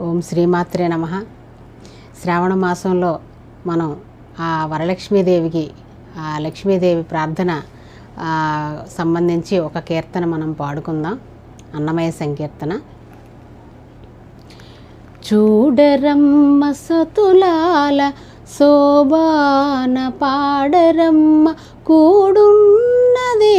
ఓం శ్రీమాత్రే నమ. శ్రావణ మాసంలో మనం ఆ వరలక్ష్మీదేవికి ఆ లక్ష్మీదేవి ప్రార్థన సంబంధించి ఒక కీర్తన మనం పాడుకుందాం. అన్నమయ సంకీర్తన. చూడరమ్మ సతులాల శోభాన పాడరమ్మ కూడున్నదే.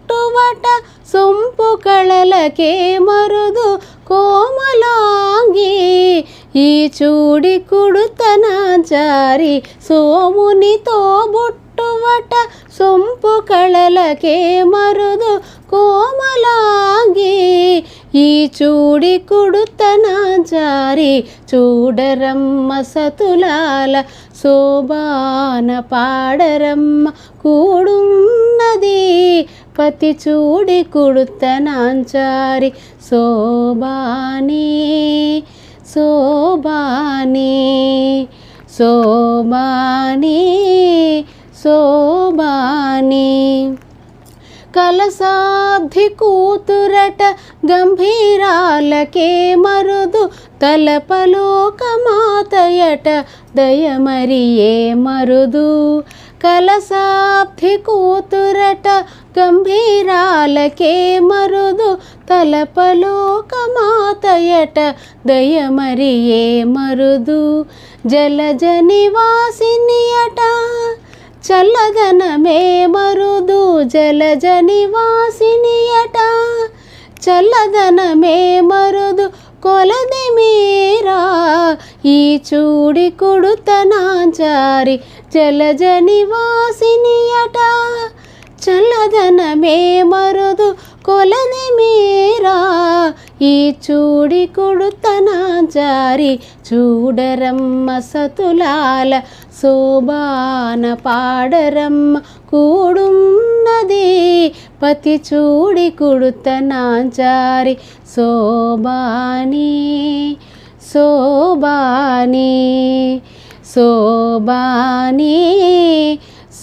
బుట్టువట సొంపు కళలకే మరుదు కోమలాంగి. ఈ చూడి కుడుతన జారి సోమునితో బుట్టువట సొంపు కళలకే మరుదు కోమలాంగి. ఈ చూడి కుడుతన జారి చూడరమ్మ సతులాల శోభాన పాడరమ్మ కూడున్నది పతి చూడి కుడుతనాంచారి శోభానే శోభానే శోభానే శోభానే. కలసాబ్ధి కూతురట గంభీరాలకే మరుదు తలపలోకమాతయట దయమరియే మరుదు. కలసాబ్ధి కూతురట గంభీరాలకే మరుదు తలపలోకమాతయట దయమరియే మరుదు. జలజ నివాసినియట చల్లదనమే మరుదు జలజ నివాసినియట చల్లదనమే మరుదు కొలది మీరా. ఈ చూడి కొడుతనాచారి జలజ నివాసినియట చల్లదనమే మరుదు కొలది మీరా. ఈ చూడి కొడుతనాచారి చూడరమ్మ సతులాల శోభాన పాడరమ్మ కూడున్నది పతి చూడి కుడుతనాచారి శోభాని శోభాని శోభాని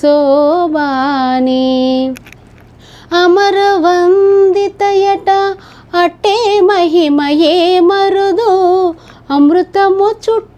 శోభాని. అమరవందితయట అట్టే మహిమయే మరుదు అమృతము చుట్టూ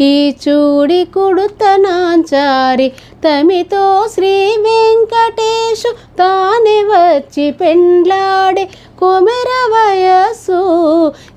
ఈ చూడి కుడుతనాచారి తమితో శ్రీ వెంకటేశు తానే వచ్చి పెండ్లాడే కొమె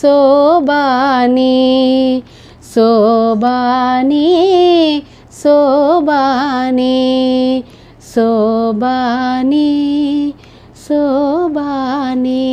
శోభాని శోభాని శోభాని శోభాని శోభాని